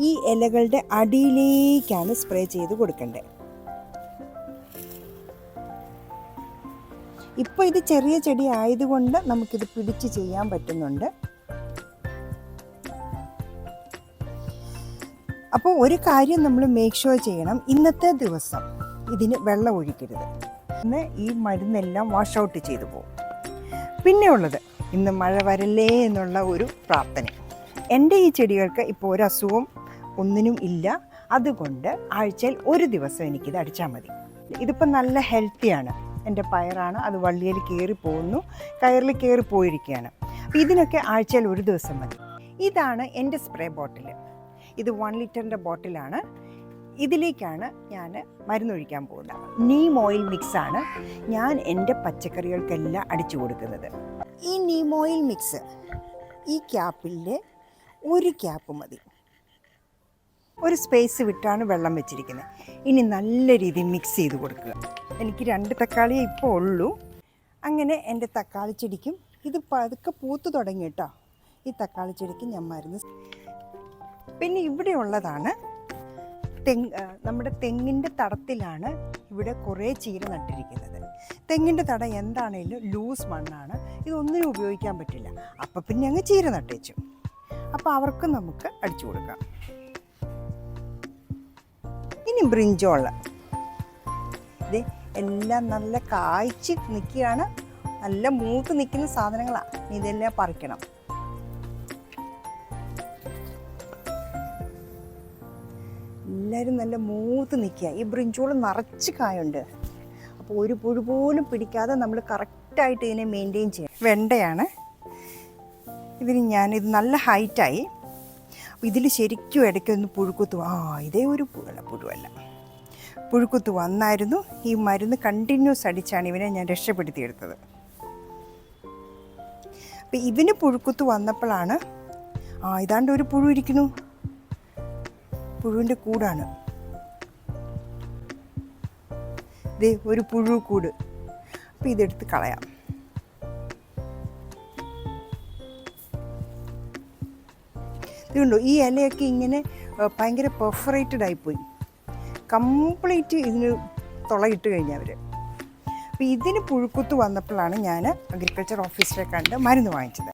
ഈ ഇലകളുടെ അടിയിലേക്കാണ് സ്പ്രേ ചെയ്ത് കൊടുക്കേണ്ടത് ഇപ്പോൾ ഇത് ചെറിയ ചെടി ആയതുകൊണ്ട് നമുക്കിത് പിടിച്ച് ചെയ്യാൻ പറ്റുന്നുണ്ട്. അപ്പോൾ ഒരു കാര്യം നമ്മൾ മേക്ക് ഷുവർ ചെയ്യണം. ഇന്നത്തെ ദിവസം ഇതിന് വെള്ളം ഒഴിക്കരുത്. ഇന്ന് ഈ മരുന്നെല്ലാം വാഷ് ഔട്ട് ചെയ്തു പോകും. പിന്നെ ഉള്ളത് ഇന്ന് മഴ വരല്ലേ എന്നുള്ള ഒരു പ്രാർത്ഥന. എന്റെ ഈ ചെടികൾക്ക് ഇപ്പോൾ ഒരു അസുഖവും ഒന്നിനും ഇല്ല. അതുകൊണ്ട് ആഴ്ചയിൽ ഒരു ദിവസം എനിക്കിത് അടിച്ചാൽ മതി. ഇതിപ്പോൾ നല്ല ഹെൽത്തിയാണ് എന്റെ പയറാണ്. അത് വള്ളിയിൽ കയറി പോകുന്നു കയറിൽ കയറി പോയിരിക്കുകയാണ്. അപ്പോൾ ഇതിനൊക്കെ ആഴ്ചയിൽ ഒരു ദിവസം മതി. ഇതാണ് എന്റെ സ്പ്രേ ബോട്ടിൽ ഇത് വൺ ലിറ്ററിന്റെ ബോട്ടിലാണ് ഇതിലേക്കാണ് ഞാൻ മരുന്നൊഴിക്കാൻ പോകുന്നത്. നീം ഓയിൽ മിക്സാണ് ഞാൻ എന്റെ പച്ചക്കറികൾക്കെല്ലാം അടിച്ചു കൊടുക്കുന്നത്. ഈ നീം ഓയിൽ മിക്സ് ഈ ക്യാപ്പിന്റെ ഒരു ക്യാപ്പ് മതി. ഒരു സ്പേസ് വിട്ടാണ് വെള്ളം വെച്ചിരിക്കുന്നത്. ഇനി നല്ല രീതിയിൽ മിക്സ് ചെയ്ത് കൊടുക്കുക. എനിക്ക് രണ്ട് തക്കാളിയേ ഇപ്പോൾ ഉള്ളൂ. അങ്ങനെ എന്റെ തക്കാളി ചെടിക്കും ഇത് പതുക്കെ പൂത്ത് തുടങ്ങി കേട്ടോ. ഈ തക്കാളി ചെടിക്ക് ഞാൻ മരുന്ന് പിന്നെ ഇവിടെ ഉള്ളതാണ് തെങ്ങ് നമ്മുടെ തെങ്ങിന്റെ തടത്തിലാണ് ഇവിടെ കുറേ ചീര നട്ടിരിക്കുന്നത്. തെങ്ങിന്റെ തടം എന്താണേലും ലൂസ് മണ്ണാണ്. ഇതൊന്നിനും ഉപയോഗിക്കാൻ പറ്റില്ല. അപ്പം പിന്നെ അങ്ങ് ചീര നട്ടേച്ചു. അപ്പോൾ അവർക്കും നമുക്ക് അടിച്ചു കൊടുക്കാം. ബ്രിഞ്ചോൾ ഇത് എല്ലാം നല്ല കായ്ച്ച് നിൽക്കുകയാണ്. നല്ല മൂത്ത് നിൽക്കുന്ന സാധനങ്ങളാണ്. ഇതെല്ലാം പറിക്കണം. എല്ലാവരും നല്ല മൂത്ത് നിൽക്കുക. ഈ ബ്രിഞ്ചോൾ നിറച്ച് കായുണ്ട്. അപ്പോൾ ഒരു പുഴു പോലും പിടിക്കാതെ നമ്മൾ കറക്റ്റായിട്ട് ഇതിനെ മെയിന്റെയിൻ ചെയ്യണം. വെണ്ടയാണ്. ഇതിന് ഞാൻ ഇത് നല്ല ഹൈറ്റായി ഇതിൽ ശരിക്കും ഇടയ്ക്കൊന്ന് പുഴുക്കുത്ത്. ആ ഇതേ ഒരു പുഴ പുഴുവല്ല. പുഴുക്കുത്ത് വന്നായിരുന്നു. ഈ മരുന്ന് കണ്ടിന്യൂസ് അടിച്ചാണ് ഇവനെ ഞാൻ രക്ഷപ്പെടുത്തിയെടുത്തത്. അപ്പം ഇവന് പുഴുക്കുത്ത് വന്നപ്പോഴാണ് ആ ഇതാണ്ട് ഒരു പുഴു ഇരിക്കുന്നു. പുഴുവിന്റെ കൂടാണ്. ദേ ഒരു പുഴു കൂട്. അപ്പം ഇതെടുത്ത് കളയാം. ഇതുണ്ടോ? ഈ ഇലയൊക്കെ ഇങ്ങനെ ഭയങ്കര പെർഫറേറ്റഡ് ആയിപ്പോയി. കംപ്ലീറ്റ് ഇതിന് തുളയിട്ട് കഴിഞ്ഞവർ അപ്പോൾ ഇതിന് പുഴുക്കുത്ത് വന്നപ്പോഴാണ് ഞാൻ അഗ്രികൾച്ചർ ഓഫീസറെ കണ്ട് മരുന്ന് വാങ്ങിച്ചത്.